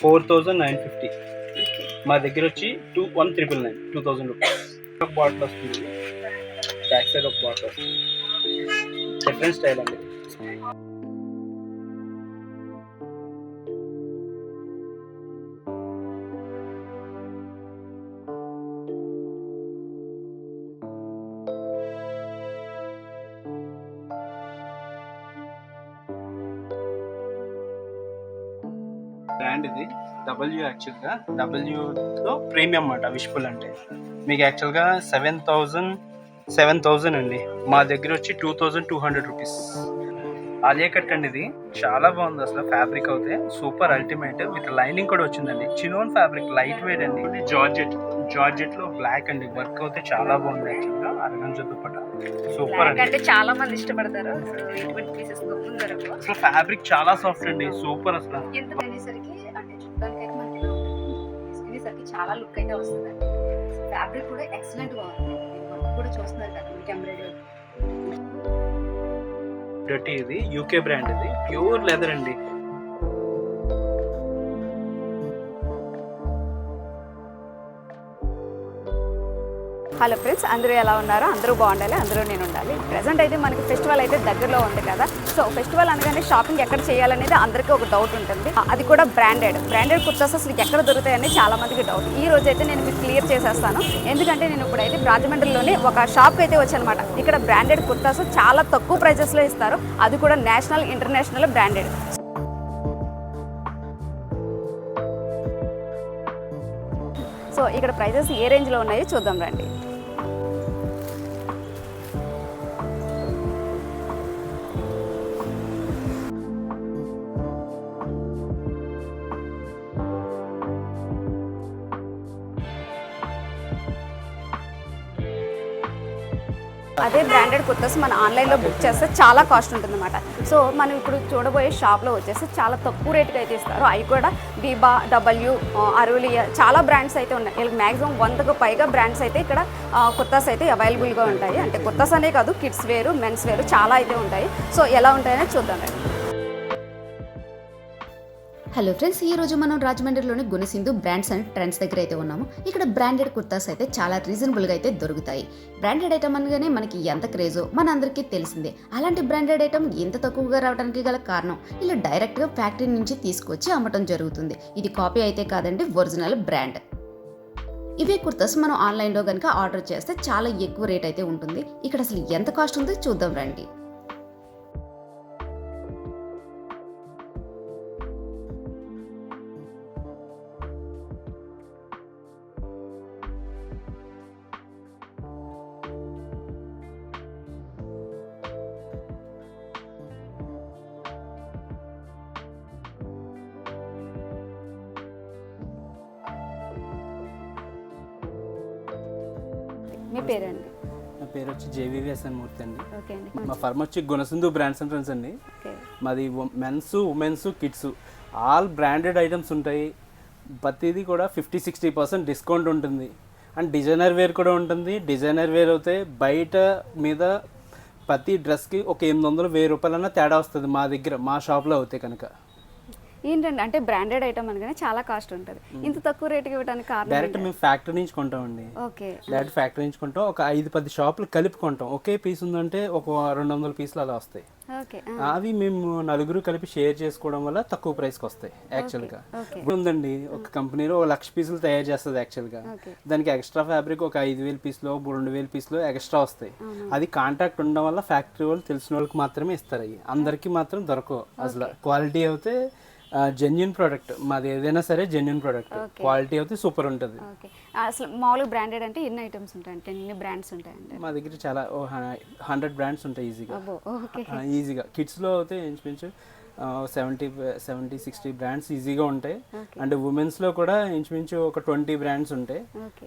Four thousand nine fifty. మా దగ్గర వచ్చి two one triple nine two thousand rupees bottle వస్తుంది. బ్యాక్ సైడ్ ఒక బాటిల్ వస్తుంది డిఫరెంట్ స్టైల్ అండి. డబ్ల్యూ యాక్చువల్గా డబ్ల్యూలో ప్రీమియం అన్నమాట విష్ఫుల్ అంటే. మీకు యాక్చువల్గా సెవెన్ థౌజండ్ సెవెన్ థౌజండ్ అండి. మా దగ్గర వచ్చి two thousand two hundred rupees Alia cut అండి ఇది. చాలా బాగుంది అసలు ఫ్యాబ్రిక్ అయితే. సూపర్ అల్టిమేట్ విత్ లైనింగ్ కూడా వచ్చిందండి. చినోన్ ఫ్యాబ్రిక్ లైట్ వెయిట్ అండి. జార్జెట్ జార్జెట్లో బ్లాక్ అండి. వర్క్ అయితే చాలా బాగుంది యాక్చువల్గా అరగంజ దుప్పట సూపర్ అంటే చాలా మంది ఇష్టపడతారు. అసలు ఫ్యాబ్రిక్ చాలా సాఫ్ట్ అండి. సూపర్ అసలు. చాలా లుక్ అయితే వస్తుందండి. ఫ్యాబ్రిక్ కూడా ఎక్సలెంట్గా ఉంది. వర్క్ కూడా చూస్తున్నారు కదా మీకు ఎంబ్రాయిడరీ ఇది యూకే బ్రాండ్ ఇది ప్యూర్ లెదర్ అండి. హలో ఫ్రెండ్స్ అందరూ ఎలా ఉన్నారు అందరూ బాగుండాలి అందరూ నేను ఉండాలి ప్రజెంట్ అయితే మనకి ఫెస్టివల్ అయితే దగ్గరలో ఉంది కదా. సో ఫెస్టివల్ అనగానే షాపింగ్ ఎక్కడ చేయాలనేది అందరికీ ఒక డౌట్ ఉంటుంది. అది కూడా బ్రాండెడ్ బ్రాండెడ్ కుర్తాస్ అసలు ఎక్కడ దొరుకుతాయని చాలా మందికి డౌట్ ఈ రోజు అయితే నేను మీకు క్లియర్ చేసేస్తాను. ఎందుకంటే నేను ఇప్పుడైతే రాజమండ్రిలోని ఒక షాప్కి అయితే వచ్చానమాట. ఇక్కడ బ్రాండెడ్ కుర్తాస్ చాలా తక్కువ ప్రైజెస్లో ఇస్తారు. అది కూడా నేషనల్ ఇంటర్నేషనల్ బ్రాండెడ్ సో ఇక్కడ ప్రైజెస్ ఏ రేంజ్లో ఉన్నాయో చూద్దాం రండి. అదే బ్రాండెడ్ కుర్తాస్ మన ఆన్లైన్లో బుక్ చేస్తే చాలా కాస్ట్ ఉంటుంది అనమాట సో మనం ఇప్పుడు చూడబోయే షాప్లో వచ్చేసి చాలా తక్కువ రేట్కి అయితే ఇస్తారు. అవి కూడా బీబా డబ్ల్యూ అరులియా చాలా బ్రాండ్స్ అయితే ఉన్నాయి. వీళ్ళకి మ్యాక్సిమం వందకు పైగా బ్రాండ్స్ అయితే ఇక్కడ కుర్తాస్ అయితే అవైలబుల్గా ఉంటాయి. అంటే కుర్తాస్ అనే కాదు కిడ్స్ వేరు మెన్స్ వేరు చాలా అయితే ఉంటాయి. సో ఎలా ఉంటాయనే చూద్దాం రండి. హలో ఫ్రెండ్స్ ఈ రోజు మనం రాజమండ్రిలోని గుణసింధు బ్రాండ్స్ అండ్ ట్రెండ్స్ దగ్గర అయితే ఉన్నాము. ఇక్కడ బ్రాండెడ్ కుర్తాస్ అయితే చాలా రీజనబుల్గా అయితే దొరుకుతాయి. బ్రాండెడ్ ఐటమ్ అనగానే మనకి ఎంత క్రేజో మనందరికీ తెలిసిందే. అలాంటి బ్రాండెడ్ ఐటమ్ ఎంత తక్కువగా రావడానికి గల కారణం ఇలా డైరెక్ట్గా ఫ్యాక్టరీ నుంచి తీసుకొచ్చి అమ్మటం జరుగుతుంది. ఇది కాపీ అయితే కాదండి ఒరిజినల్ బ్రాండ్ ఇవే కుర్తాస్ మనం ఆన్లైన్లో కనుక ఆర్డర్ చేస్తే చాలా ఎక్కువ రేట్ అయితే ఉంటుంది. ఇక్కడ అసలు ఎంత కాస్ట్ ఉందో చూద్దాం రండి. పేరు వచ్చి జేవివిఎస్ఎన్ మూర్తి అండి. మా ఫర్మ్ వచ్చి గుణసింధు బ్రాండ్స్ అండ్ ఫ్రెండ్స్ అండి. మాది men's women's kids. All branded items ఉంటాయి. ప్రతిదీ కూడా ఫిఫ్టీ సిక్స్టీ పర్సెంట్ డిస్కౌంట్ ఉంటుంది. అండ్ డిజైనర్ వేర్ కూడా ఉంటుంది. డిజైనర్ వేర్ అయితే బయట మీద ప్రతి డ్రెస్కి ఒక ఎనిమిది వందలు వెయ్యి రూపాయలన్నా తేడా వస్తుంది మా దగ్గర మా షాప్లో అవుతాయి కనుక. ఏంటంటే అంటే బ్రాండెడ్ ఐటమ్ అనగానే చాలా కాస్ట్ ఉంటుంది. ఇంత తక్కువ రేటుకి ఇవ్వడానికి కారణం డైరెక్ట్ మేము ఫ్యాక్టరీ నుంచి కొంటామండి. ఓకే. డైరెక్ట్ ఫ్యాక్టరీ నుంచి కొంటాం. ఒక ఐదు పది షాపులు కలిపి కొంటాం. ఒకే పీస్ ఉందంటే ఒక రెండు వందల పీసులు అలా వస్తాయి. ఓకే అవి మేము నలుగురు కలిపి షేర్ చేసుకోవడం వల్ల తక్కువ ప్రైస్కి వస్తాయి యాక్చువల్గా ఇప్పుడు ఉందండి ఒక కంపెనీలో ఒక లక్ష పీసులు తయారు చేస్తుంది యాక్చువల్గా దానికి ఎక్స్ట్రా ఫ్యాబ్రిక్ ఒక ఐదు వేల పీసులు రెండు వేల పీసులు ఎక్స్ట్రా వస్తాయి. అది కాంటాక్ట్ ఉండడం వల్ల ఫ్యాక్టరీ వాళ్ళు తెలిసిన వాళ్ళకి మాత్రమే ఇస్తారు అవి. అందరికీ మాత్రం దొరకవు. అసలు క్వాలిటీ అయితే జెన్యున్ ప్రోడక్ట్ మాది ఏదైనా సరే జెన్యున్ ప్రోడక్ట్ క్వాలిటీ అయితే సూపర్ ఉంటుంది. అసలు మామూలుగా బ్రాండెడ్ అంటే ఎన్ని ఐటమ్స్ ఉంటాయి? అంటే ఎన్ని బ్రాండ్స్ ఉంటాయంటే మా దగ్గర చాలా హండ్రెడ్ బ్రాండ్స్ ఉంటాయి ఈజీగా ఈజీగా కిడ్స్లో అయితే ఇంచుమించు సెవెంటీ సెవెంటీ సిక్స్టీ బ్రాండ్స్ ఈజీగా ఉంటాయి. అండ్ ఉమెన్స్లో కూడా ఇంచుమించు ఒక ట్వంటీ బ్రాండ్స్ ఉంటాయి. ఓకే.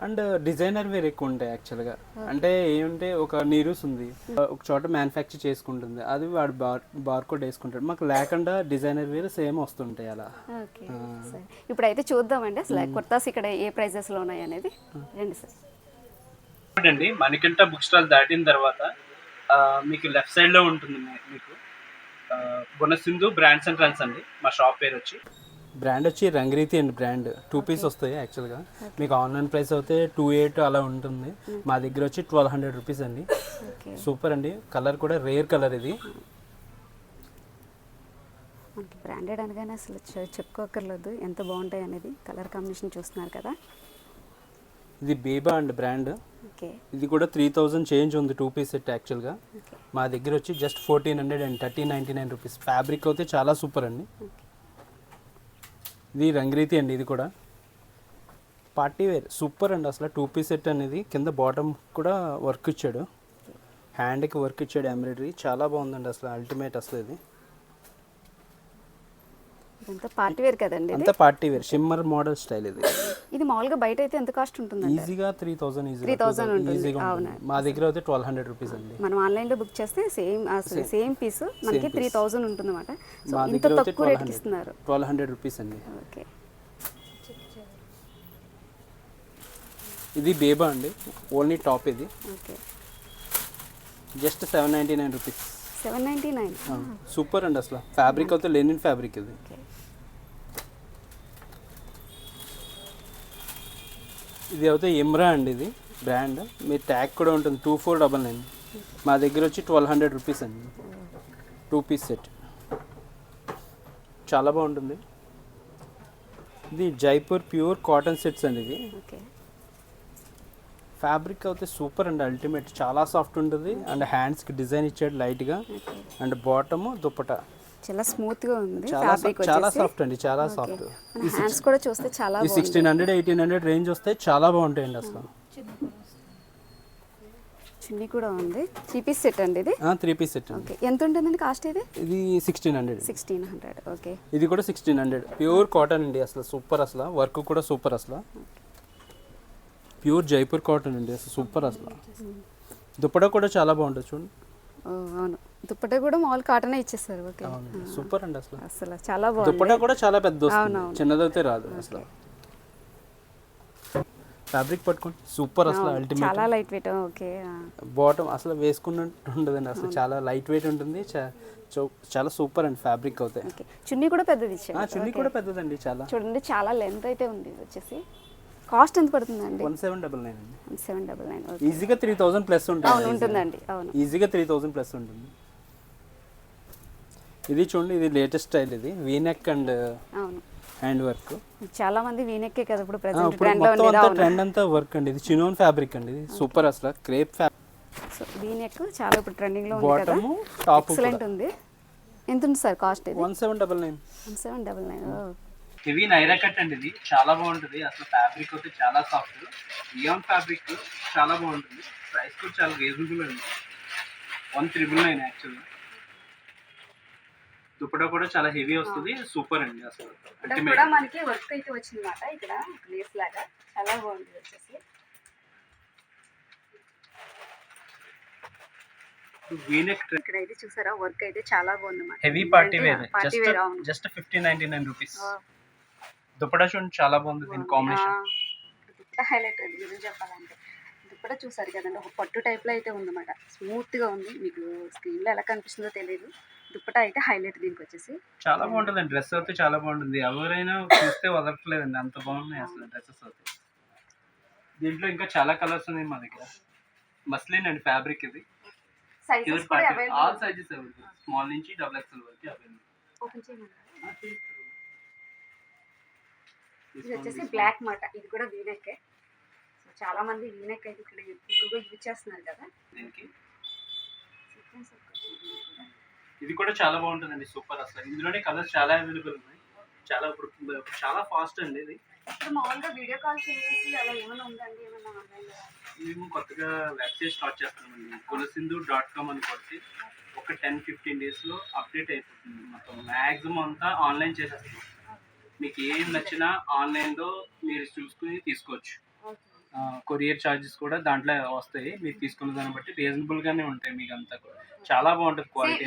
అండ్ డిజైనర్ వేర్ ఎక్కువ ఉంటాయి యాక్చువల్గా. అంటే ఏమంటే ఒక నీరూస్ ఉంది. ఒక చోట మ్యానుఫ్యాక్చర్ చేసుకుంటుంది. అది వాడు బార్ బార్ కోడ్ వేసుకుంటాడు. మాకు లేకుండా డిజైనర్ వేర్ సేమ్ వస్తుంటాయి అలా. ఓకే. సరే. ఇప్పుడైతే చూద్దామండి అసలు కుర్తాస్ ఇక్కడ ఏ ప్రైజెస్లో ఉన్నాయి అనేది. రండి సార్. చూడండి మణికంఠ బుక్ స్టాల్ దాటిన తర్వాత ఆ, మీకు లెఫ్ట్ సైడ్లో ఉంటుంది మీకు. గుణసింధు బ్రాండ్స్ అండ్ ట్రెండ్స్ అండి. మా షాప్ పేరు వచ్చి. బ్రాండ్ వచ్చి రంగరీతి అండి బ్రాండ్. టూ పీస్ వస్తాయి యాక్చువల్గా మీకు ఆన్లైన్ ప్రైస్ అయితే టూ ఎయిట్ అలా ఉంటుంది. మా దగ్గర వచ్చి ట్వెల్వ్ హండ్రెడ్ రూపీస్ అండి. ఓకే సూపర్ అండి. కలర్ కూడా రేర్ కలర్ ఇది. మనకి బ్రాండెడ్ అనగానే అసలు చెప్పుకోకర్లేదు ఎంత బాగుంటాయి అనేది కలర్ కాంబినేషన్ చూస్తున్నారు కదా. ఇది బేబా అండి బ్రాండ్. ఇది కూడా త్రీ థౌజండ్ చేంజ్ ఉంది టూ పీస్ సెట్ యాక్చువల్గా మా దగ్గర వచ్చి just fourteen hundred and thirteen ninety nine rupees fabric అయితే చాలా సూపర్ అండి. ఇది రంగరీతి అండి ఇది కూడా. పార్టీ వేర్ సూపర్ అండి అసలు. టూ పీస్ సెట్ అనేది కింద బాటమ్ కూడా వర్క్ ఇచ్చాడు. హ్యాండ్కి వర్క్ ఇచ్చాడు ఎంబ్రాయిడరీ చాలా బాగుందండి అసలు అల్టిమేట్ అసలు ఇది. ఇదంతా పార్టీ వేర్ కదండి అంతా party wear shimmer model style ఇది. ఇది మామూలుగా బయట అయితే ఎంత కాస్ట్ ఉంటుందండి? ఈజీగా త్రీ థౌసండ్ ఈజీ 3000 ఉంటుంది. ఈజీగా అవునా. ఉంటుంది. మా దగ్గర అయితే ట్వెల్వ్ హండ్రెడ్ రూపీస్ అండి. మనం ఆన్లైన్లో బుక్ చేస్తే సేమ్ అసలు సేమ్. పీస్ మనకి త్రీ థౌజండ్ ఉంటుంది అనమాట సో ఇంత తక్కువ రేట్కి ఇస్తున్నారు. ట్వెల్వ్ హండ్రెడ్ రూపీస్ అండి. ఓకే. ఇది బేబా అండి. ఓన్లీ టాప్ ఇది. Okay. Just seven ninety nine rupees seven ninety nine. Super అండి అసలు. ఫ్యాబ్రిక్ అయితే లెనిన్ ఫ్యాబ్రిక్ ఇది. ఇది అయితే ఇమ్రా అండి ఇది బ్రాండ్. మీ ట్యాగ్ కూడా ఉంటుంది. Two four double nine. మా దగ్గర వచ్చి ట్వెల్వ్ హండ్రెడ్ రూపీస్ అండి. Two piece set. చాలా బాగుంటుంది. ఇది జైపూర్ ప్యూర్ కాటన్ సెట్స్ అండి ఇది. ఫ్యాబ్రిక్ అయితే సూపర్ అండి అల్టిమేట్. చాలా సాఫ్ట్ ఉంటుంది. అండ్ హ్యాండ్స్కి డిజైన్ ఇచ్చాడు లైట్గా. And bottom dupatta. చాలా స్మూత్గా ఉంది. చాలా ఫ్యాబ్రిక్ చాలా సాఫ్ట్ అండి చాలా సాఫ్ట్ మన హ్యాండ్స్ కూడా చూస్తే చాలా ఈ sixteen hundred eighteen hundred range వస్తే చాలా బాగుంటాయండి అసలు. చున్నీ కూడా ఉంది. త్రీ పీస్ సెట్ అండి ఇది? త్రీ పీస్ సెట్ ఓకే ఎంత ఉంటుందండి కాస్ట్ ఇది? ఇది sixteen hundred sixteen hundred okay ఇది కూడా సిక్స్టీన్ హండ్రెడ్ ప్యూర్ కాటన్ అండి అసలు సూపర్ అసలు. వర్క్ కూడా సూపర్ అసలు. ప్యూర్ జైపూర్ కాటన్ అండి అసలు సూపర్ అసలు. దుప్పట కూడా చాలా బాగుంటుంది చూడండి ఓ, అవును. దుప్పట కూడా మామూలు కాటనే ఇచ్చేస్తారు ఓకే. సూపర్ అండి అసలు. అసలు చాలా బాగుంది. దుప్పట కూడా చాలా పెద్ద. చిన్నదైతే రాదు అసలు. ఫ్యాబ్రిక్ పట్టుకోండి. సూపర్ అసలు అల్టిమేట్ చాలా లైట్ వెయిట్ ఓకే. బాటమ్ అసలు వేసుకున్నట్టు ఉండదండి అసలు. చాలా లైట్ వెయిట్ ఉంటుంది. చాలా సూపర్ అండి ఫ్యాబ్రిక్ అవుతాయి ఓకే. చున్నీ కూడా పెద్దది చున్నీ కూడా పెద్దదండి చాలా. చూడండి చాలా లెంత్ అయితే ఉంది వచ్చేసి. కాస్ట్ ఎంత పడుతుందండి? వన్ సెవెన్ డబల్ నైన్ అండి. Seven double nine okay. ఈజీగా త్రీ థౌసండ్ ప్లస్ అవును ఉంటుంది ఉంటుందండి అవును. ఈజీగా త్రీ థౌసండ్ ప్లస్ ఉంటుంది. ఇది చూడండి ఇది లేటెస్ట్ స్టైల్ ఇది. వీనెక్ అండ్ అవును. హ్యాండ్ వర్క్ చాలా మంది వీనెక్కే కదా ఇప్పుడు ప్రెసెంట్ ఇప్పుడు ట్రెండ్లో ట్రెండ్ అంతా వర్క్ అండి. ఇది చినోన్ ఫ్యాబ్రిక్ అండి. ఇది సూపర్ అసలు. క్రేప్ ఫ్యాబ్రిక్ సో వీనెక్ చాలా ఇప్పుడు ట్రెండింగ్లో ఉంది కదా. టాప్ ఎక్సలెంట్ ఉంది. ఎంత ఉంది సార్ కాస్ట్ ఇది? One seven double nine one seven double nine ఇవి నైరా కట్ అండి ఇది. చాలా బాగుంటుంది. అసలు ఫ్యాబ్రిక్ అయితే చాలా సాఫ్ట్ ఇయాన్ ఫ్యాబ్రిక్ చాలా బాగుంటుంది. ప్రైస్ కూడా చాలా రీజనబుల్ అండి. One triple nine actually dupatta కూడా చాలా హెవీ వస్తుంది. సూపర్ అండి అసలు. కూడా మనకి వర్క్ అయితే వచ్చింది అనమాట ఇక్కడ లేస్ లాగా. చాలా బాగుంది వచ్చేసి. వీనెక్ ఇక్కడ అయితే చూసారా వర్క్ అయితే చాలా బాగుంది heavy party wear party just wear అవును. Just fifteen ninety nine rupees ఆ, దుప్పటా చూడండి చాలా బాగుంది దీని కాంబినేషన్ హైలైట్ అది గురించి చెప్పాలంటే. దుప్పట చూసారు కదండి ఒక పట్టు టైప్లో అయితే ఉందన్నమాట. స్మూత్గా ఉంది మీకు స్క్రీన్లో ఎలా కనిపిస్తుందో తెలియదు దుప్పట అయితే హైలైట్ దీనికి వచ్చేసి చాలా బాగుంటుంది డ్రెస్ అయితే చాలా బాగుంటుంది. ఎవరైనా చూస్తే వదలట్లేదండి. అంత బాగున్నాయి అసలు డ్రెస్సెస్ అయితే. దీంట్లో ఇంకా చాలా కలర్స్ ఉన్నాయి మా దగ్గర. మస్లిన్ అండ్ ఫ్యాబ్రిక్ ఇది. సైజెస్ కూడా all available sizes available small నుంచి డబుల్ ఎక్స్ఎల్ వరకు అవైలబుల్ ఓపెన్ చేయమంటారా? ఇది వచ్చేసి బ్లాక్ మాట. ఇది కూడా వీనెక్ సో చాలా మంది వీనెక్ అయితే ఇక్కడ ఎక్కువగా యూజ్ చేస్తున్నారు కదా. దీనికి. ఇది కూడా చాలా బాగుంటుందండి సూపర్ అసలు. ఇందులోనే కలర్స్ చాలా అవైలబుల్ ఉన్నాయి. చాలా ఇప్పుడు చాలా ఫాస్ట్ అండి ఇది. వీడియో కాల్ మేము కొత్తగా వెబ్సైట్ స్టార్ట్ చేస్తున్నామండి. కులసింధు డాట్ కామ్ అని కొట్టి ఒక టెన్ ఫిఫ్టీన్ డేస్లో అప్డేట్ అయిపోతుంది మొత్తం. మ్యాక్సిమం అంతా ఆన్లైన్ చేసేస్తాం మీకు ఏం నచ్చినా ఆన్లైన్లో మీరు చూసుకుని తీసుకోవచ్చు. కొరియర్ ఛార్జెస్ కూడా దాంట్లో వస్తాయి. మీరు తీసుకున్న దాన్ని బట్టి రీజనబుల్గానే ఉంటాయి మీకు అంతా కూడా. చాలా బాగుంటుంది క్వాలిటీ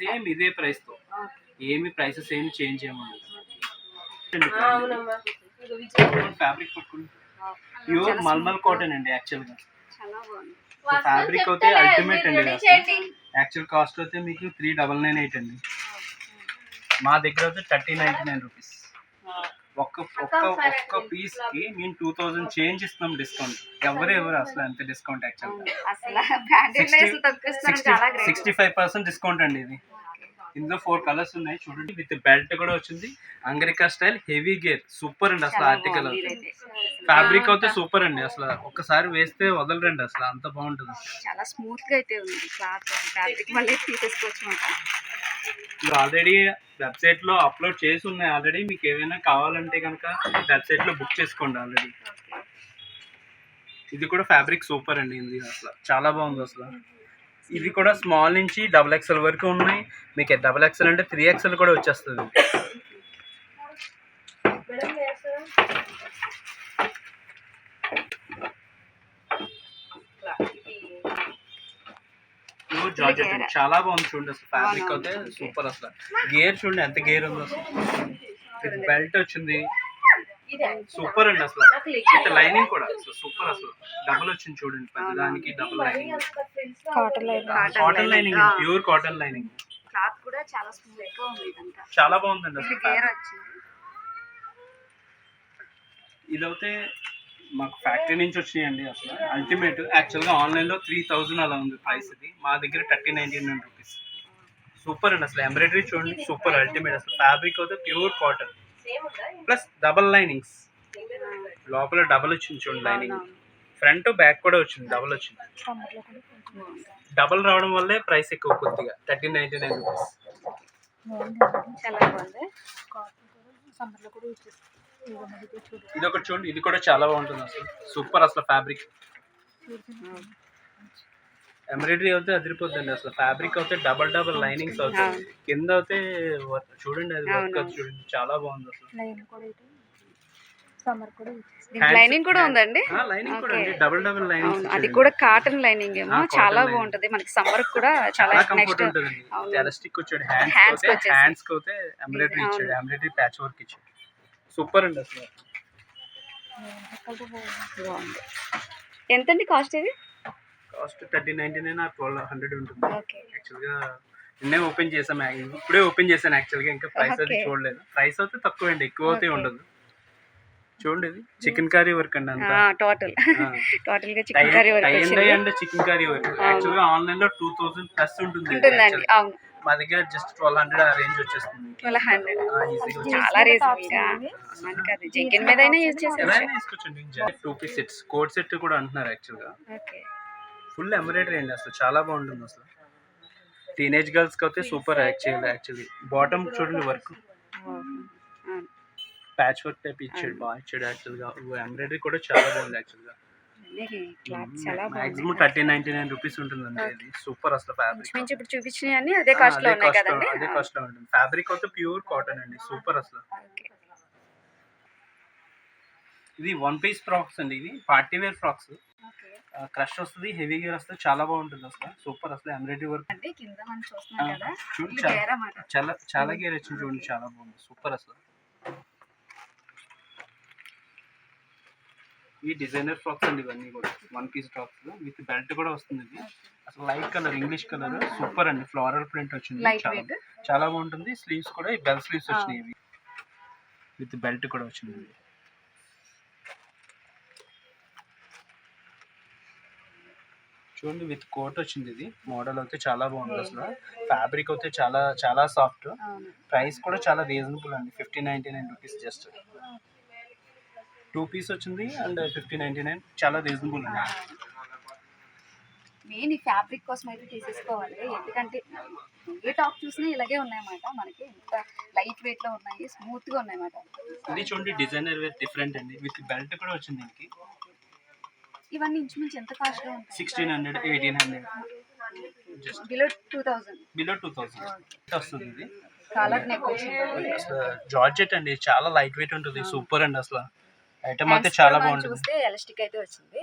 సేమ్ ఇదే ప్రైస్తో ఏమి ప్రైసెస్ ఏమి చేంజ్ చేయమని ఫ్యాబ్రిక్ పట్టుకుని ప్యూర్ మల్మల్ కాటన్ అండి యాక్చువల్గా చాలా బాగుంది. ఫ్యాబ్రిక్ అయితే అల్టిమేట్ అండి. యాక్చువల్ కాస్ట్ అయితే మీకు త్రీ డబల్ నైన్ ఎయిట్ అండి. మా దగ్గర అయితే థర్టీ నైంటీ నైన్ రూపీస్ ఒక్క ఒక్క ఒక్క పీస్కి మేము టూ థౌజండ్ చేంజ్ ఇస్తున్నాం డిస్కౌంట్ ఎవరు ఎవరు అసలు అంత discount actual sixty five percent discount అండి ఇది. ఇందులో ఫోర్ కలర్స్ ఉన్నాయి. చూడండి విత్ బెల్ట్ కూడా వచ్చింది. Angrakha style heavy gear super అండి అసలు ఆర్టికల్ ఫ్యాబ్రిక్ అయితే. సూపర్ అండి అసలు. ఒక్కసారి వేస్తే వదలరండి అసలు అంత బాగుంటుంది. చాలా స్మూత్గా అయితే ఉంది క్లాత్ ఫ్యాబ్రిక్ మళ్ళీ తీసేసుకోవచ్చు అనమాట మీరు ఆల్రెడీ వెబ్సైట్లో అప్లోడ్ చేసి ఉన్నాయి ఆల్రెడీ మీకు ఏమైనా కావాలంటే కనుక వెబ్సైట్లో బుక్ చేసుకోండి ఆల్రెడీ ఇది కూడా ఫ్యాబ్రిక్ సూపర్ అండి ఇది అసలు. చాలా బాగుంది అసలు. ఇది కూడా స్మాల్ నుంచి డబుల్ ఎక్స్ఎల్ వరకు ఉన్నాయి. మీకు డబుల్ ఎక్స్ఎల్ అంటే త్రీ ఎక్స్ఎల్ కూడా వచ్చేస్తుంది. జార్జెట్. చాలా బాగుంది చూడండి అసలు ఫ్యాబ్రిక్ అయితే. సూపర్ అసలు. గేర్ చూడండి ఎంత గేర్ ఉందో అసలు. బెల్ట్ వచ్చింది. సూపర్ అండి అసలు. విత్ లైనింగ్ కూడా. అసలు సూపర్ అసలు. డబుల్ వచ్చింది చూడండి. పెద్దదానికి double lining. Cotton cotton lining. Pure cotton lining cloth కూడా చాలా స్మూత్గా ఉంది ఇదంతా. చాలా బాగుందండి అసలు గేర్ fabric. వచ్చింది. ఇదైతే మాకు ఫ్యాక్టరీ నుంచి వచ్చినాయండి అసలు. అల్టిమేట్ యాక్చువల్గా ఆన్లైన్లో త్రీ థౌజండ్ అలా ఉంది ప్రైస్ ఇది. మా దగ్గర thirty ninety nine rupees super అండి అసలు. ఎంబ్రాయిడరీ చూడండి. సూపర్ అల్టిమేట్ అసలు. ఫ్యాబ్రిక్ అయితే pure cotton plus double linings. లోపల డబల్ వచ్చింది చూడండి లైనింగ్. ఫ్రంట్ బ్యాక్ కూడా వచ్చింది డబల్ వచ్చింది. డబల్ రావడం వల్లే ప్రైస్ ఎక్కువ కొద్దిగా థర్టీ నైన్టీ నైన్ రూపీస్. ఇది ఒకటి చూడండి ఇది కూడా చాలా బాగుంటుంది అసలు. సూపర్ అసలు ఫ్యాబ్రిక్. ఎంబ్రాయిడరీ అయితే అదిరిపోద్దండి. అసలు ఫ్యాబ్రిక్ అయితే డబల్ డబల్ లైనింగ్స్ అవుతాయి. కింద అయితే చూడండి అది వర్క్ అది చూడండి. చాలా బాగుంది అసలు. లైనింగ్ కూడా ఉందండి? లైనింగ్ డబల్ డబల్ లైనింగ్స్ అది కూడా కాటన్ లైనింగ్ ఏమో. చాలా. బాగుంటది. మనకి సమ్మర్ కూడా చాలా నెక్స్ట్. ఎలాస్టిక్ వచ్చాడు. హ్యాండ్స్. హ్యాండ్స్ అయితే ఎంబ్రాయిడరీ. ఇచ్చాడు ఎంబ్రాయిడరీ ప్యాచ్ వర్క్ ఇచ్చాడు. సూపర్ అండి అసలు. బాగుంది. ఎంతండి కాస్ట్ ఇది? కాస్ట్ థర్టీ నైన్టీ నైన్ ఆ ట్వెల్వ్ హండ్రెడ్ ఉంటుంది. యాక్చువల్గా నిన్నే ఓపెన్ చేసాం ఇప్పుడే ఓపెన్ చేశాను యాక్చువల్గా ఇంకా ప్రైస్ అది Okay. చూడలేదు. ప్రైస్ అయితే తక్కువ అండి ఎక్కువ అయితే. ఉండదు. చూడండి ఇది. చికెన్ కర్రీ వర్క్ అండి అంతా. టోటల్. ఆ. టోటల్గా చికెన్ కర్రీ టై వరకు అండ్ వచ్చింది. And chikankari work. యాక్చువల్గా ఆన్లైన్లో టూ థౌసండ్ ప్లస్ ఉంటుంది ఉంటుందండి. అవును. మా దగ్గర జస్ట్ ట్వెల్వ్ హండ్రెడ్ ఆ రేంజ్ వచ్చేస్తుంది. గా చాలా రీజనబుల్గా. మనకి అది జంకిన్ మీద అయినా యూజ్ చేసేది ఎలా తీసుకోవచ్చండి two piece sets coord set కూడా అంటున్నారు యాక్చువల్గా. ఓకే. ఫుల్ ఎంబ్రాయిడరీ అండి అసలు. చాలా బాగుంటుంది అసలు. టీనేజ్ గర్ల్స్కి అయితే సూపర్ యాక్చువల్ యాక్చువల్లీ బాటమ్ చూడండి వర్క్ ప్యాచ్ వర్క్ టైప్ ఇచ్చాడు బాగా ఇచ్చాడు యాక్చువల్గా ఎంబ్రాయిడరీ కూడా చాలా బాగుంది యాక్చువల్గా maximum thirty ninety nine rupees ఉంటుందండి ఇది. సూపర్ అసలు ఫ్యాబ్రిక్ ఇప్పుడు చూపించినవి అదే కాస్ట్లో ఉన్నాయి కదండి. అదే కాస్ట్లో ఉంటుంది. ఫ్యాబ్రిక్ అయితే ప్యూర్ కాటన్ అండి. సూపర్ అసలు. ఇది వన్ పీస్ ఫ్రాక్స్ అండి ఇది. పార్టీ వేర్ ఫ్రాక్స్ క్రష్ వస్తుంది హెవీ గేర్ వస్తుంది చాలా బాగుంటుంది అసలు. సూపర్ అసలు ఎంబ్రాయిడరీ వర్క్ అంటే కింద మనం చూస్తున్నాం కదా చూడు ఇది చాలా చాలా గేర్ వచ్చింది చూడండి చాలా బాగుంది. సూపర్ అసలు. ఈ డిజైనర్ ఫ్రాక్స్ అండి ఇవన్నీ కూడా. One piece frocks with belt కూడా వస్తుంది ఇది. అసలు light colour English colour super అండి. ఫ్లోరల్ ప్రింట్ వచ్చింది. చాలా బాగుంటుంది. స్లీవ్స్ కూడా ఈ బెల్ స్లీవ్స్ వచ్చినాయి ఇవి. విత్ బెల్ట్ కూడా వచ్చింది. చూడండి విత్ కోట్ వచ్చింది ఇది. మోడల్ అయితే చాలా బాగుంది అసలు. ఫ్యాబ్రిక్ అయితే చాలా చాలా సాఫ్ట్ ప్రైస్ కూడా చాలా రీజనబుల్ అండి. Fifty ninety nine rupees just two piece వచ్చింది అండ్ ఫిఫ్టీ నైంటీ నైన్ చాలా రీజనబుల్ అండి. మెయిన్ ఈ ఫ్యాబ్రిక్ కోసం అయితే తీసేసుకోవాలి. ఎందుకంటే ఏ టాప్ చూసినా ఇలాగే ఉన్నాయన్నమాట మనకి. ఇంత లైట్ వెయిట్లో ఉన్నాయి స్మూత్గా ఉన్నాయన్నమాట. ఇది చూడండి డిజైనర్ వేర్ డిఫరెంట్ అండి. విత్ బెల్ట్ కూడా వచ్చింది దీనికి. ఇవన్నీ ఇంచుమించు ఎంత కాస్ట్లో ఉంటాయి sixteen hundred eighteen hundred below two thousand below two thousand వస్తుంది ఇది? కాలర్ నెక్ అసలు జార్జెట్ అండి. చాలా లైట్ వెయిట్ ఉంటుంది సూపర్ అండి అసలు. ఐటమ్ అయితే చాలా బాగుంటుంది. చూస్తే ఎలాస్టిక్ అయితే వచ్చింది.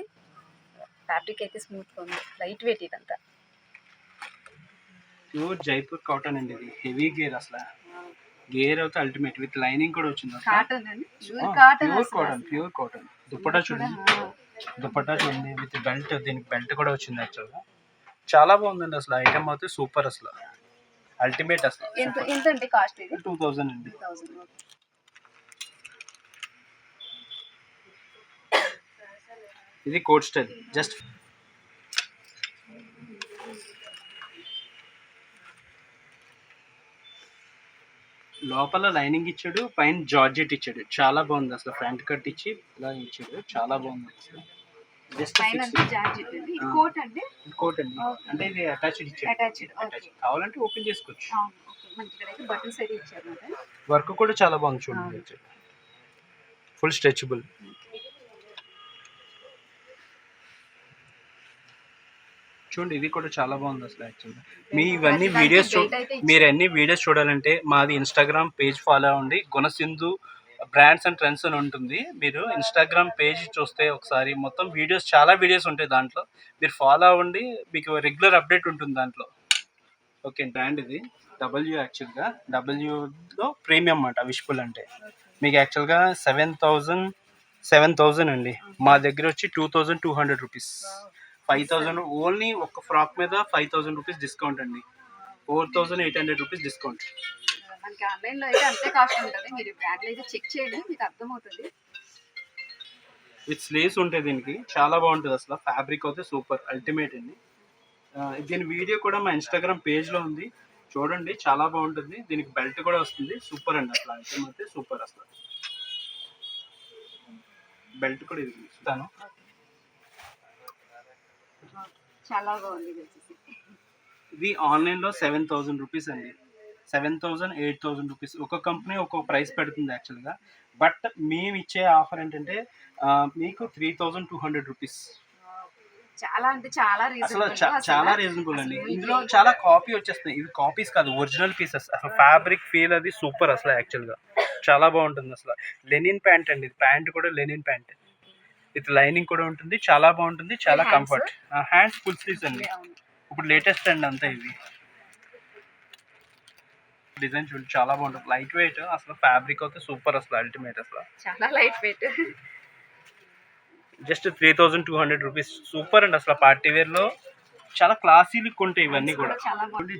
ఫ్యాబ్రిక్ అయితే స్మూత్గా ఉంది. లైట్ వెయిట్ ఇదంతా. ప్యూర్ జైపూర్ కాటన్ అండి ఇది. హెవీ గేర్ అసలు. గేర్ అయితే అల్టిమేట్ విత్ లైనింగ్ కూడా వచ్చింది cotton pure cotton pure cotton dupatta చూడండి. దుప్పటా చూడండి విత్ బెల్ట్ దీనికి బెల్ట్ కూడా వచ్చింది యాక్చువల్గా చాలా బాగుందండి అసలు ఐటమ్ అయితే సూపర్ అసలు. అల్టిమేట్ అసలు. ఎంత అండి కాస్ట్ ఇది? టూ థౌజండ్ అండి. ఇది కోట్ స్టైల్ జస్ట్ లోపల లైనింగ్ ఇచ్చాడు పైన జార్జెట్ ఇచ్చాడు. చాలా బాగుంది అసలు. ఫ్రంట్ కట్ ఇచ్చి ఇలా ఇచ్చాడు. చాలా బాగుంది అసలు. కోట్ అండి? అంటే ఇది అటాచ్డ్ ఇచ్చాడు. కావాలంటే ఓపెన్ చేసుకోవచ్చు. వర్క్ కూడా చాలా బాగుంది చూడండి ఫుల్ స్ట్రెచబుల్ చూడండి ఇది కూడా చాలా బాగుంది అసలు యాక్చువల్గా మీ ఇవన్నీ వీడియోస్ చూ. మీరు అన్ని వీడియోస్ చూడాలంటే మాది ఇన్స్టాగ్రామ్ పేజ్ ఫాలో అవ్వండి. గుణసింధు బ్రాండ్స్ అండ్ ట్రెండ్స్ అని ఉంటుంది. మీరు ఇన్స్టాగ్రామ్ పేజ్ చూస్తే ఒకసారి మొత్తం వీడియోస్ చాలా వీడియోస్ ఉంటాయి దాంట్లో. మీరు ఫాలో అవ్వండి మీకు రెగ్యులర్ అప్డేట్ ఉంటుంది దాంట్లో. ఓకే బ్రాండ్ ఇది. డబ్ల్యూ యాక్చువల్గా డబ్ల్యూలో ప్రీమియం అన్నమాట విష్ఫుల్ అంటే. మీకు యాక్చువల్గా సెవెన్ థౌజండ్ సెవెన్ థౌజండ్ అండి. మా దగ్గర వచ్చి two thousand two hundred rupees five thousand only ఒక ఫ్రాక్ మీద ఫైవ్ థౌజండ్ రూపీస్ డిస్కౌంట్ అండి. Four thousand eight hundred rupees discount మనకి ఆన్లైన్లో అయితే అంతే కాస్ట్ ఉంటుంది. మీరు అయితే చెక్ చేయండి మీకు అర్థమవుతుంది. విత్ స్లీవ్స్ ఉంటాయి దీనికి. చాలా బాగుంటుంది అసలు. ఫ్యాబ్రిక్ అయితే సూపర్ అల్టిమేట్ అండి. దీని వీడియో కూడా మా ఇన్స్టాగ్రామ్ పేజ్లో ఉంది. చూడండి చాలా బాగుంటుంది. దీనికి బెల్ట్ కూడా వస్తుంది. సూపర్ అండి అసలు. ఐటమ్ అయితే సూపర్ అసలు. బెల్ట్ కూడా ఇది. ఇస్తాను. చాలా బాగుంది ఇది వచ్చేసి ఇది ఆన్లైన్లో సెవెన్ థౌజండ్ రూపీస్ అండి. Seven thousand eight thousand rupees. ఒక కంపెనీ ఒక్కొక్క ప్రైస్ పెడుతుంది యాక్చువల్గా బట్ మేము ఇచ్చే ఆఫర్ ఏంటంటే మీకు three thousand two hundred rupees. చాలా అంటే చాలా రీజనబుల్ చాలా రీజనబుల్ అండి. ఇందులో చాలా కాపీ వచ్చేస్తున్నాయి. ఇవి కాపీస్ కాదు ఒరిజినల్ పీసెస్ అసలు ఫ్యాబ్రిక్ ఫీల్ అది సూపర్ అసలు యాక్చువల్గా చాలా బాగుంటుంది అసలు. లెనిన్ ప్యాంట్ అండి. ప్యాంట్ కూడా లెనిన్ ప్యాంట్ విత్ లైనింగ్ కూడా ఉంటుంది. చాలా బాగుంటుంది. చాలా? కంఫర్ట్ హ్యాండ్స్ ఫుల్ స్లీవ్స్ అండి. ఇప్పుడు లేటెస్ట్ అండి అంతా ఇవి డిజైన్ చూడండి చాలా బాగుంటుంది. లైట్ వెయిట్ అసలు ఫ్యాబ్రిక్ అయితే సూపర్ అసలు అల్టిమేట్ అసలు. చాలా light weight just three thousand two hundred rupees super అండి అసలు పార్టీ వేర్లో. చాలా క్లాసీ లుక్ ఉంటాయి ఇవన్నీ కూడా.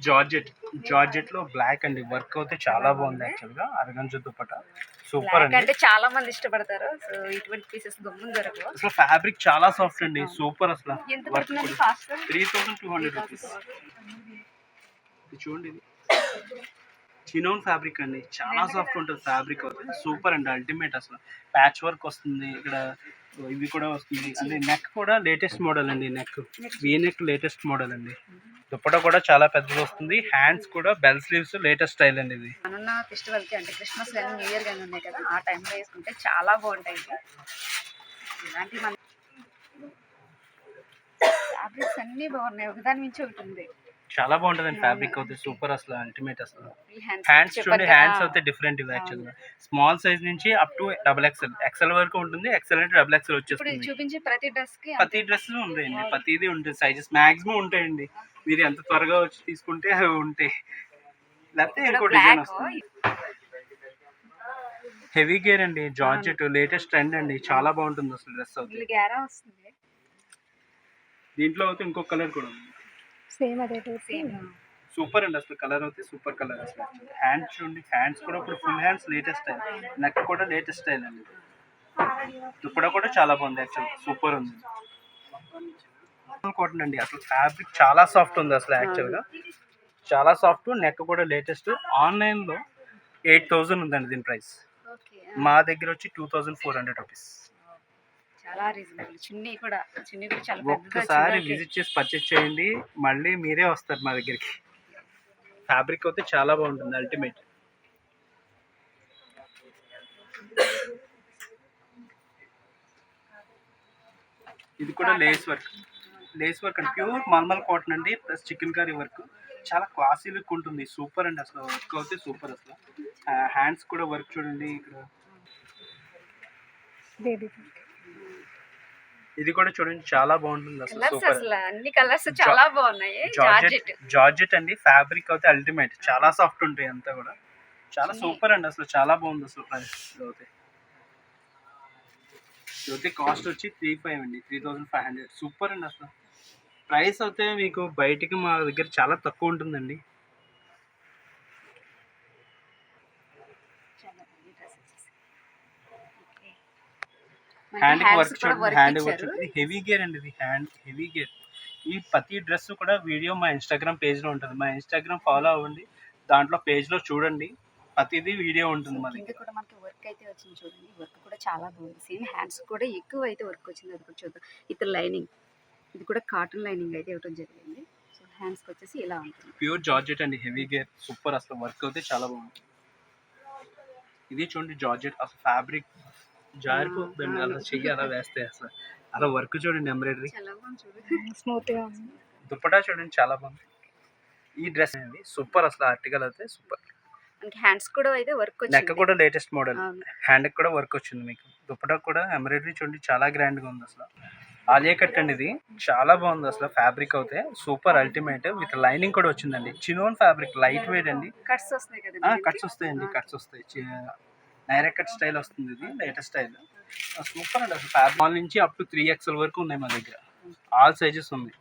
Georgette georgette. లో బ్లాక్ అండి వర్క్ అయితే చాలా బాగుంది యాక్చువల్గా అరగంజ దుప్పట సూపర్ అంటే చాలా మంది ఇష్టపడతారు. సో ఇటువంటి పీసెస్ గమ్మున దొరకవు. అసలు ఫ్యాబ్రిక్ చాలా సాఫ్ట్ అండి. సూపర్ అసలు. Three thousand two hundred rupees చూడండి ఇది. చినోన్ ఫ్యాబ్రిక్ అండి. చాలా సాఫ్ట్ ఉంటుంది ఫ్యాబ్రిక్ అవుతుంది సూపర్ అండి అల్టిమేట్ అసలు. ప్యాచ్ వర్క్ వస్తుంది. ఇక్కడ ఇవి కూడా వస్తుంది. అంటే నెక్ కూడా లేటెస్ట్ మోడల్ అండి neck V neck latest model అండి. దుప్పట కూడా చాలా పెద్దది వస్తుంది. హ్యాండ్స్ కూడా బెల్ స్లీవ్స్ లేటెస్ట్ స్టైల్ అండి ఇది. మనన్న ఫెస్టివల్కి అంటే క్రిస్మస్ కానీ న్యూ ఇయర్ కానీ ఉన్నాయి కదా ఆ టైంలో వేసుకుంటే చాలా బాగుంటాయి. ఇలాంటి మన ఫ్యాబ్రిక్స్ అన్నీ బాగున్నాయి. ఒకదాని మించి ఒకటి ఉంది. చాలా బాగుంటుంది ఫ్యాబ్రిక్ అవుతుంది సూపర్ అసలు అల్టిమేట్ అసలు. హ్యాండ్స్ చూడండి. హ్యాండ్స్ అయితే డిఫరెంట్ ఇవి యాక్చువల్గా స్మాల్ సైజ్ నుంచి up to double XL XL వరకు ఉంటుంది ఎక్స్ఎల్ అంటే డబుల్ ఎక్స్ఎల్ ఇప్పుడు వచ్చేస్తుంది. చూపించే ప్రతి డ్రెస్కి ప్రతి డ్రెస్ ఉంటాయండి ప్రతిదీ ఉంటుంది సైజెస్ మాక్సిమం ఉంటాయండి. మీరు ఎంత త్వరగా వచ్చి తీసుకుంటే అవి ఉంటాయి. లేకపోతే ఇంకో డిజైన్ వస్తుంది. హెవీ గేర్ అండి జార్జెట్ లేటెస్ట్ ట్రెండ్ అండి. చాలా బాగుంటుంది అసలు డ్రెస్ అవుతుంది దీంట్లో అయితే ఇంకో కలర్ కూడా ఉంది. సేమ్ అదే సేమ్ సూపర్ అండి అసలు కలర్ అయితే సూపర్ కలర్ అసలు. హ్యాండ్స్ చూడండి హ్యాండ్స్ కూడా ఇప్పుడు full hands latest style neck కూడా లేటెస్ట్ స్టైల్ అండి. దుప్పడ కూడా చాలా బాగుంది యాక్చువల్ సూపర్ ఉంది. కాటన్ అండి అసలు ఫ్యాబ్రిక్ చాలా సాఫ్ట్ ఉంది అసలు యాక్చువల్గా చాలా సాఫ్ట్ నెక్ కూడా లేటెస్ట్ ఆన్లైన్లో ఎయిట్ థౌజండ్ ఉందండి దీని ప్రైస్ ఓకే మా దగ్గర వచ్చి two thousand four hundred rupees చాలా రీజనబుల్ చున్నీ కూడా చున్నీ కూడా చాలా ఒక్కసారి విజిట్ చేసి పర్చేస్ చేయండి. మళ్ళీ మీరే వస్తారు మా దగ్గరికి. ఫ్యాబ్రిక్ అయితే చాలా బాగుంటుంది అల్టిమేట్ ఇది కూడా లేస్ వర్క్ లేస్ వర్క్ అండి. ప్యూర్ మల్మల్ కాటన్ అండి. Plus chikankari work. చాలా క్లాసీ లుక్ ఉంటుంది. సూపర్ అండి అసలు. వర్క్ అయితే సూపర్ అసలు. హ్యాండ్స్ కూడా వర్క్ చూడండి ఇక్కడ. ఇది కూడా చూడండి చాలా బాగుంటుంది అసలు కలర్స్ సూపర్ అసలు అన్ని కలర్స్ చాలా బాగున్నాయి. Georgette georgette. జార్జెట్ అండి ఫ్యాబ్రిక్ అయితే అల్టిమేట్ చాలా సాఫ్ట్ ఉంటాయి అంతా కూడా. చాలా సూపర్ అండి అసలు చాలా బాగుంది అసలు ప్రైస్ జ్యోతి జ్యోతి కాస్ట్ వచ్చి త్రీ ఫైవ్ అండి three thousand five hundred super అండి అసలు. ప్రైస్ అయితే మీకు బయటికి మా దగ్గర చాలా తక్కువ ఉంటుందండి. హ్యాండ్ వర్క్ చూడండి హ్యాండ్ వర్క్ ఇది హెవీ గేర్ అండి ఇది హ్యాండ్ హెవీ గేర్ ఈ ప్రతి డ్రెస్ కూడా వీడియో మా ఇన్స్టాగ్రామ్ పేజ్లో ఉంటుంది. మా ఇన్స్టాగ్రామ్ ఫాలో అవ్వండి. దాంట్లో పేజ్లో చూడండి. ప్రతిదీ వీడియో ఉంటుంది మా కింద కూడా మనకి వర్క్ అయితే వచ్చింది చూడండి. వర్క్ కూడా చాలా బాగుంది. సేమ్ హ్యాండ్స్ కూడా ఎక్కువ అయితే వర్క్ వచ్చింది. అది కూడా చూద్దాం. ఇది లైనింగ్ ఇది కూడా కాటన్ లైనింగ్ అయితే ఇవ్వడం జరిగింది. సో హ్యాండ్స్కి వచ్చేసి ఇలా ఉంటుంది. ప్యూర్ జార్జెట్ అండి హెవీ గేర్ సూపర్ అసలు వర్క్ అయితే చాలా బాగుంది. ఇది చూడండి జార్జెట్ అసలు ఫ్యాబ్రిక్ జారిపోతుందండి అలా చెయ్యి అలా వేస్తే అసలు. అలా వర్క్ చూడండి ఎంబ్రాయిడరీ. చాలా బాగుంది చూడండి స్మూత్గా ఉంది. దుప్పటా చూడండి చాలా బాగుంది. ఈ డ్రెస్ అండి సూపర్ అసలు ఆర్టికల్ అయితే సూపర్. హ్యాండ్స్ కూడా అయితే వర్క్ నెక్ కూడా లేటెస్ట్ మోడల్. హ్యాండ్ కూడా వర్క్ వచ్చింది మీకు. దుప్పటా కూడా ఎంబ్రాయిడరీ చూడండి చాలా గ్రాండ్గా ఉంది అసలు. ఆలియా కట్ అండి ఇది. చాలా బాగుంది అసలు ఫ్యాబ్రిక్ అయితే. సూపర్ అల్టిమేట్ విత్ లైనింగ్ కూడా వచ్చిందండి. చినోన్ ఫ్యాబ్రిక్ లైట్ వెయిట్ అండి. కట్స్ వస్తాయి కదా కట్స్ వస్తాయండి కట్స్ వస్తాయి. నైరా కట్ స్టైల్ వస్తుంది ఇది లేటెస్ట్ స్టైల్ సూపర్ అండి అసలు ఫ్యాబ్రిక్ మాల్ నుంచి అప్ టు త్రీ ఎక్స్ఎల్ వరకు ఉన్నాయి మా దగ్గర. ఆల్ సైజెస్ ఉన్నాయి.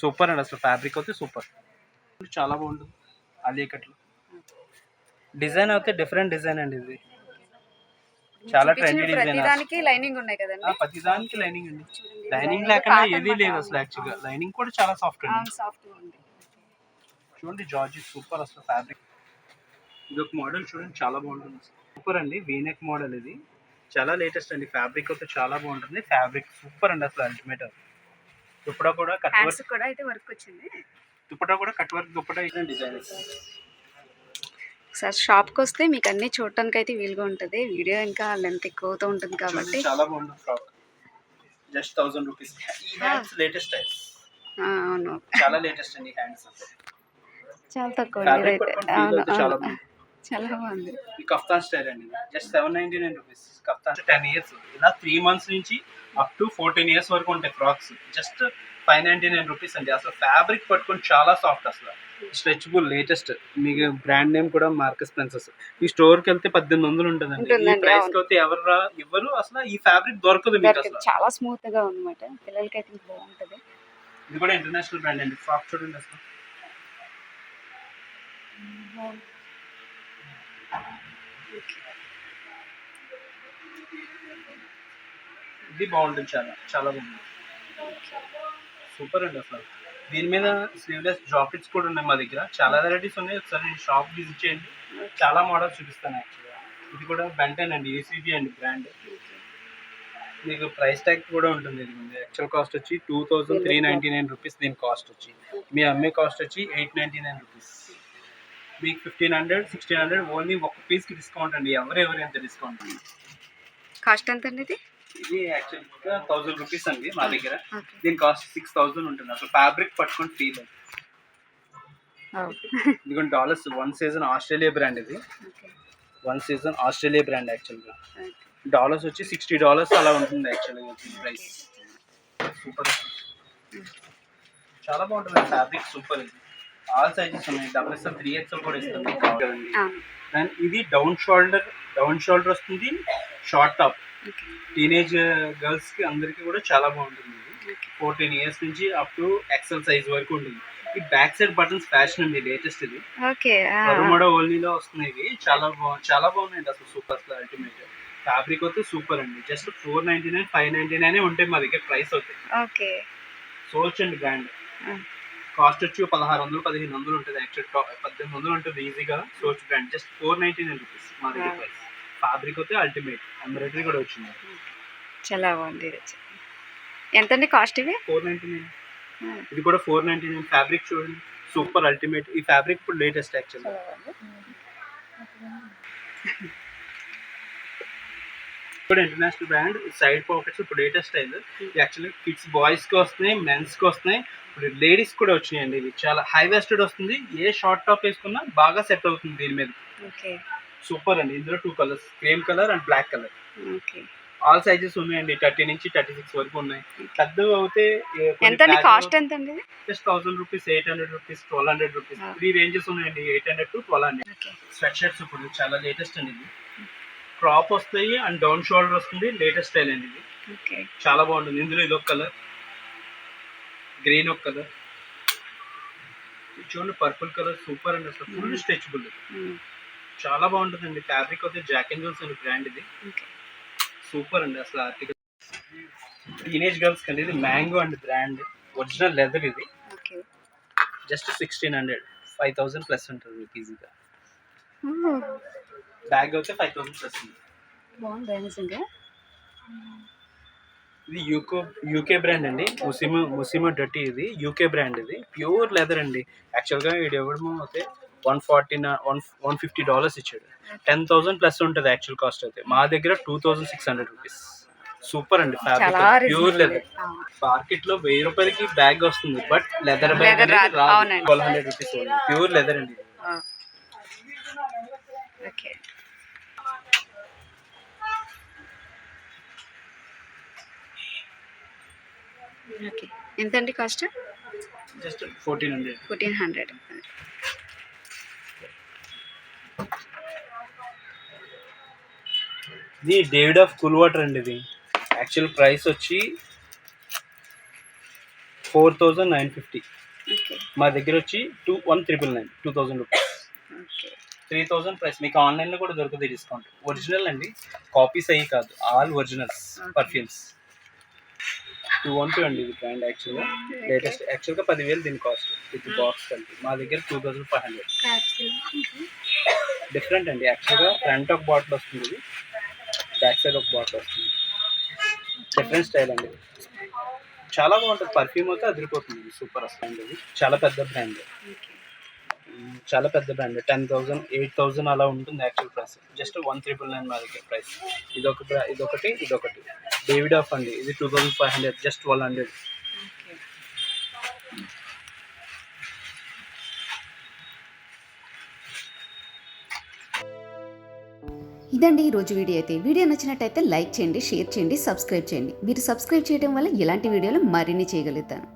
సూపర్ అండి అసలు ఫ్యాబ్రిక్ అయితే సూపర్. చాలా బాగుంటుంది. ఆలియా కట్లు డిజైన్ అయితే డిఫరెంట్ డిజైన్ అండి ఇది. చాలా design ప్రతి దానికి లైనింగ్ ఉన్నాయి కదండి? ప్రతి దానికి లైనింగ్ అండి లైనింగ్ లేకుండా ఏదీ. లేదు అసలు యాక్చువల్గా లైనింగ్ కూడా చాలా సాఫ్ట్ అండి. ఉంది. చూడండి జార్జి సూపర్ అసలు ఫ్యాబ్రిక్ ఇది ఒక మోడల్ చూడండి చాలా బాగుంటుంది. సూపర్ అండి వీనెక్ మోడల్ ఇది. చాలా లేటెస్ట్ అండి ఫ్యాబ్రిక్ అయితే చాలా బాగుంటుంది. ఫ్యాబ్రిక్ సూపర్ అండి అసలు అల్టిమేట్ దుప్పటా కూడా కట్ వర్క్ కూడా అయితే వర్క్ వచ్చింది. దుప్పటా కూడా కట్ వర్క్ దుప్పటా ఇదే డిజైన్ సార్ షాప్కి వస్తే మీకు అన్ని చూడటానికి అయితే వీలుగా ఉంటుంది. వీడియో ఇంకా లెంత్ ఎక్కువ అవుతూ ఉంటుంది కాబట్టి. చాలా బాగుంటుంది ఫ్రాక్ జస్ట్ థౌసండ్ రూపీస్ ఈ హ్యాండ్స్ లేటెస్ట్ టైప్ ఆ, అవును. చాలా లేటెస్ట్ అండి హ్యాండ్స్ చాలా తక్కువ అవును చాలా బాగుంది. ఈ కఫ్తాన్ స్టైల్ అండి just seven ninety nine rupees kaftan ten years ఇలా త్రీ మంత్స్ నుంచి అప్ టు ఫోర్టీన్ ఇయర్స్ వరకు ఉంటాయి frocks. Just five ninety nine rupees అండి. అసలు ఫ్యాబ్రిక్ పట్టుకొని చాలా సాఫ్ట్ అసలు. స్ట్రెచబుల్ లేటెస్ట్ మీకు బ్రాండ్ నేమ్ కూడా మార్కస్ స్పెన్సర్స్ ఈ స్టోర్కి వెళ్తే పద్దెనిమిది వందలు ఉంటుందండి. ఈ ప్రైస్. కి అయితే ఎవరు రా ఇవ్వరు అసలు ఈ ఫ్యాబ్రిక్ దొరకదు మీకు. అసలు. చాలా స్మూత్గా ఉందన్నమాట. పిల్లలకి అయితే బాగుంటది. ఇది కూడా ఇంటర్నేషనల్ బ్రాండ్ అండి. ఫ్రాక్ చూడండి అసలు. ఇది బాగుంటుంది చాలా చాలా బాగుంది సూపర్ అండి అసలు. దీని మీద స్లీవ్లెస్ జాకెట్స్ కూడా ఉన్నాయి మా దగ్గర. చాలా వెరైటీస్ ఉన్నాయి. ఒకసారి నేను షాప్ విజిట్ చేయండి. చాలా మోడల్స్ చూపిస్తాను యాక్చువల్గా ఇది కూడా బెంటన్ అండి ఏసీబీ అండి బ్రాండ్ మీకు ప్రైస్ ట్యాగ్ కూడా ఉంటుంది ఇది యాక్చువల్ కాస్ట్ వచ్చి two thousand three ninety nine rupees దీని కాస్ట్ వచ్చి. మీ అమ్మే కాస్ట్ వచ్చి ఎయిట్ నైంటీ నైన్ రూపీస్ మీకు fifteen hundred sixteen hundred only ఒక పీస్కి డిస్కౌంట్ అండి. ఎవరెవరు ఎంత డిస్కౌంట్ కాస్ట్ ఎంత అండి ఇది? ఇది యాక్చువల్గా థౌసండ్ రూపీస్ అండి మా దగ్గర. దీని కాస్ట్ సిక్స్ థౌసండ్ ఉంటుంది. అసలు ఫ్యాబ్రిక్ పట్టుకొని ఫీల్ ఇదిగోండి dollars one season Australia brand ఇది. వన్ సీజన్ ఆస్ట్రేలియా బ్రాండ్ యాక్చువల్గా డాలర్స్ వచ్చి సిక్స్టీ డాలర్స్ అలా ఉంటుంది యాక్చువల్గా ప్రైస్ సూపర్ చాలా బాగుంటుంది ఫ్యాబ్రిక్ సూపర్ ఇది. ఆల్ సైజెస్ ఉన్నాయి. డబుల్ ఎక్స్ఎల్ త్రీ ఎక్స్ఎల్ కూడా ఇస్తుంది అండ్ ఇది డౌన్ షోల్డర్ డౌన్ షోల్డర్ వస్తుంది. షార్ట్ టాప్ టీనేజ్ గర్ల్స్కి అందరికి కూడా చాలా బాగుంటుంది. ఫోర్టీన్ ఇయర్స్ నుంచి అప్ టు ఎక్సెల్ సైజ్ వరకు ఉంటుంది. ఈ బ్యాక్ సైడ్ బటన్స్ ఫ్యాషన్ అండి లేటెస్ట్ ఇది. ఓకే ఓన్లీలో వస్తున్నాయి. ఇవి చాలా బాగు చాలా బాగున్నాయి అసలు సూపర్ అసలు అల్టిమేట్ ఫ్యాబ్రిక్ అయితే సూపర్ అండి. Just four ninety nine five ninety nine ఉంటాయి మా దగ్గర ప్రైస్ అవుతాయి. ఓకే సోచ్ అండి బ్రాండ్. కాస్ట్ వచ్చి పదహారు వందలు పదిహేను వందలు ఉంటుంది యాక్చువల్ పద్దెనిమిది వందలు ఉంటుంది ఈజీగా Soch brand just four ninety nine rupees మా దగ్గర. ప్రైస్ ఫ్యాబ్రిక్ అయితే అల్టిమేట్ ఎంబ్రాయిడరీ కూడా వచ్చింది. చాలా బాగుంది వచ్చి. ఎంతండి కాస్ట్ ఇవి? ఫోర్ నైన్టీ నైన్ ఇది కూడా ఫోర్ నైన్టీ నైన్ ఫ్యాబ్రిక్ చూడండి. సూపర్ అల్టిమేట్ ఈ ఫ్యాబ్రిక్ ఇప్పుడు లేటెస్ట్ యాక్చువల్ ఇప్పుడు ఇంటర్నేషనల్ బ్రాండ్ సైడ్ పాకెట్స్ ఇప్పుడు లేటెస్ట్ స్టైల్ యాక్చువల్లీ కిడ్స్ బాయ్స్కి వస్తున్నాయి మెన్స్కి వస్తున్నాయి. ఇప్పుడు లేడీస్ కూడా వచ్చినాయండి ఇది చాలా హై వెస్టెడ్ వస్తుంది. ఏ షార్ట్ టాప్ వేసుకున్నా బాగా సెట్ అవుతుంది దీని మీద. ఓకే. సూపర్ అండి. ఇందులో two colours cream colour and black colour okay. All sizes ఉన్నాయండి. థర్టీ నుంచి థర్టీ సిక్స్ వరకు ఉన్నాయి. పెద్దవి అవుతే ఎంతండి? కాస్ట్ ఎంత అండి just thousand rupees eight hundred rupees twelve hundred rupees. Three ranges ఉన్నాయండి. Eight hundred to twelve hundred sweat shirts ఇప్పుడు చాలా లేటెస్ట్ అండి ఇది క్రాప్ వస్తాయి అండ్ డౌన్ షోల్డర్ వస్తుంది. లేటెస్ట్ స్టైల్ అండి ఇది చాలా బాగుంటుంది. ఇందులో ఇదొక కలర్ గ్రీన్ ఒక కలర్. చూడండి పర్పుల్ కలర్ సూపర్ అండి అసలు. ఫుల్ స్ట్రెచబుల్ చాలా బాగుంటుందండి. ఫ్యాబ్రిక్ అయితే జాక్ అండ్ జోన్స్ అండి బ్రాండ్ ఇది. సూపర్ అండి అసలు ఆర్టికల్ టీనేజ్ గర్ల్స్ కండి ఇది మ్యాంగో అండి బ్రాండ్ ఒరిజినల్ లెదర్ ఇది. Just sixteen hundred five thousand plus ఉంటుంది మీకు ఈజీగా బ్యాగ్ అయితే ఫైవ్ థౌసండ్ ప్లస్ ఉంది. బాగుంది నిజంగా. ఇది యూకో యూకే బ్రాండ్ అండి. ముసిమో ముసిమో డట్టి ఇది. యూకే బ్రాండ్ ఇది. ప్యూర్ లెదర్ అండి. యాక్చువల్గా ఇది ఇవ్వడము అయితే one forty one one fifty dollars ఇచ్చాడు. టెన్ థౌసండ్ ప్లస్ ఉంటుంది యాక్చువల్ కాస్ట్ అయితే. మా దగ్గర two thousand six hundred rupees super అండి. Fabric pure. లెదర్. మార్కెట్లో వెయ్యి రూపాయలకి బ్యాగ్ వస్తుంది but leather bag. Twelve hundred rupees pure leather అండి. ఓకే. ఓకే ఎంతండి cost? Just fourteen hundred. Fourteen hundred. ఇది డేవిడ్ ఆఫ్ కూల్ వాటర్ అండి ఇది. యాక్చువల్ ప్రైస్ వచ్చి ఫోర్ థౌజండ్ నైన్ ఫిఫ్టీ. మా దగ్గర వచ్చి two one triple nine two thousand rupees. Three thousand price. మీకు ఆన్లైన్లో కూడా దొరుకుతుంది డిస్కౌంట్. ఒరిజినల్ అండి. కాపీస్ అయ్యి కాదు. All originals perfumes two one two అండి ఇది బ్రాండ్ యాక్చువల్గా లేటెస్ట్ యాక్చువల్గా పదివేలు దీని కాస్ట్ విత్ బాక్స్ కలిపి మా దగ్గర two thousand five hundred different అండి. యాక్చువల్గా ఫ్రంట్ ఒక బాటిల్ వస్తుంది. ఇది బ్యాక్ సైడ్ ఒక బాటిల్ వస్తుంది. డిఫరెంట్ స్టైల్ అండి. చాలా బాగుంటుంది. పర్ఫ్యూమ్ అయితే అదిరిపోతుంది. సూపర్ అండి ఇది చాలా పెద్ద బ్రాండ్ చాలా పెద్ద brand ten thousand eight thousand అలా ఉంటుంది actual price just one triple nine మా దగ్గర ప్రైస్ ఇదొక ఇదొకటి ఇదొకటి. డేవిడ్ ఆఫ్ అండి. ఇది two thousand five hundred just twelve hundred ఇదండి ఈ రోజు వీడియో అయితే. వీడియో నచ్చినట్టయితే లైక్ చేయండి షేర్ చేయండి సబ్స్క్రైబ్ చేయండి. మీరు సబ్స్క్రైబ్ చేయడం వల్ల ఇలాంటి వీడియోలు మరిన్ని చేయగలుగుతాను.